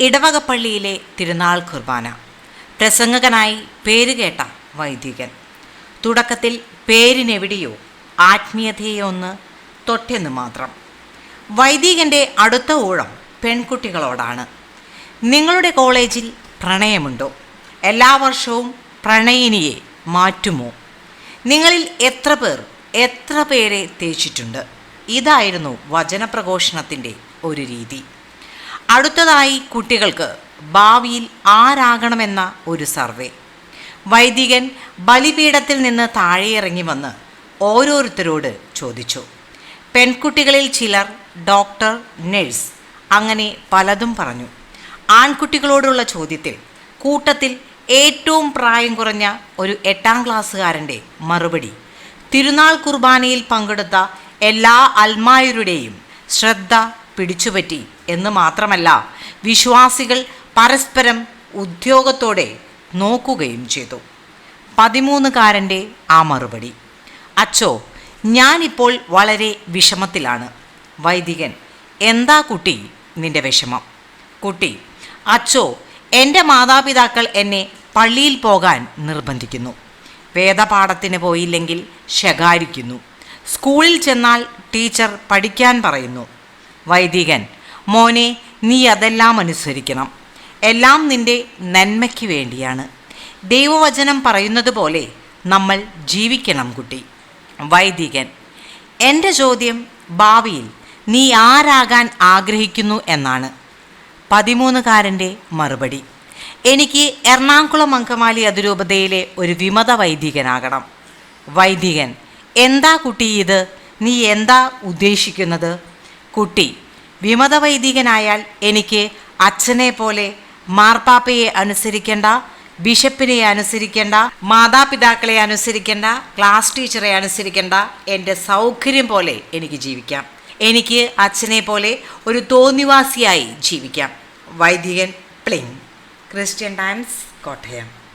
ഇടവകപ്പള്ളിയിലെ തിരുനാൾ കുർബാന. പ്രസംഗകനായി പേരുകേട്ട വൈദികൻ. തുടക്കത്തിൽ പേരിനെവിടെയോ ആത്മീയതയെ ഒന്ന് തൊട്ടെന്ന് മാത്രം. വൈദികന്റെ അടുത്ത ഊഴം പെൺകുട്ടികളോടാണ്. നിങ്ങളുടെ കോളേജിൽ പ്രണയമുണ്ടോ? എല്ലാ വർഷവും പ്രണയിനിയെ മാറ്റുമോ? നിങ്ങളിൽ എത്ര പേർ എത്ര പേരെ തേച്ചിട്ടുണ്ട്? ഇതായിരുന്നു വചനപ്രഘോഷണത്തിന്റെ ഒരു രീതി. അടുത്തതായി കുട്ടികൾക്ക് ഭാവിയിൽ ആരാകണമെന്ന ഒരു സർവേ. വൈദികൻ ബലിപീഠത്തിൽ നിന്ന് താഴെയിറങ്ങി വന്ന് ഓരോരുത്തരോട് ചോദിച്ചു. പെൺകുട്ടികളിൽ ചിലർ ഡോക്ടർ നഴ്സ് അങ്ങനെ പലതും പറഞ്ഞു. ആൺകുട്ടികളോടുള്ള ചോദ്യത്തിൽ കൂട്ടത്തിൽ ഏറ്റവും പ്രായം കുറഞ്ഞ ഒരു എട്ടാം ക്ലാസ്സുകാരന്റെ മറുപടി. തിരുനാൾ കുർബാനയിൽ പങ്കെടുത്ത എല്ലാ അൽമായരുടെയും ശ്രദ്ധ പിടിച്ചുപറ്റി എന്ന് മാത്രമല്ല വിശ്വാസികൾ പരസ്പരം ഉദ്യോഗത്തോടെ നോക്കുകയും ചെയ്തു. പതിമൂന്നുകാരന്റെ ആ മറുപടി. അച്ചോ ഞാനിപ്പോൾ വളരെ വിഷമത്തിലാണ്. വൈദികൻ എന്താ കുട്ടി നിന്റെ വിഷമം? കുട്ടി അച്ചോ എന്റെ മാതാപിതാക്കൾ എന്നെ പള്ളിയിൽ പോകാൻ നിർബന്ധിക്കുന്നു. വേദപാഠത്തിന് പോയില്ലെങ്കിൽ ശകാരിക്കുന്നു. സ്കൂളിൽ ചെന്നാൽ ടീച്ചർ പഠിക്കാൻ പറയുന്നു. വൈദികൻ മോനെ നീ അതെല്ലാം അനുസരിക്കണം. എല്ലാം നിന്റെ നന്മയ്ക്ക് വേണ്ടിയാണ്. ദൈവവചനം പറയുന്നത് പോലെ നമ്മൾ ജീവിക്കണം കുട്ടി. വൈദികൻ എന്റെ ചോദ്യം ഭാവിയിൽ നീ ആരാകാൻ ആഗ്രഹിക്കുന്നു എന്നാണ്. പതിമൂന്നുകാരന്റെ മറുപടി എനിക്ക് എറണാകുളം അങ്കമാലി അതിരൂപതയിലെ ഒരു വിമത വൈദികനാകണം. വൈദികൻ എന്താ കുട്ടി ഇത്? നീ എന്താ ഉദ്ദേശിക്കുന്നത്? കുട്ടി. വിമത വൈദികനായാൽ എനിക്ക് അച്ഛനെ പോലെ മാർപ്പാപ്പയെ അനുസരിക്കേണ്ട ബിഷപ്പിനെ അനുസരിക്കേണ്ട മാതാപിതാക്കളെ അനുസരിക്കേണ്ട ക്ലാസ് ടീച്ചറെ അനുസരിക്കേണ്ട എന്റെ സൗകര്യം പോലെ എനിക്ക് ജീവിക്കാം. എനിക്ക് അച്ഛനെ പോലെ ഒരു തോന്നിവാസിയായി ജീവിക്കാം. വൈദികൻ പ്ലിങ് ക്രിസ്ത്യൻ ടൈംസ് കോട്ടയം.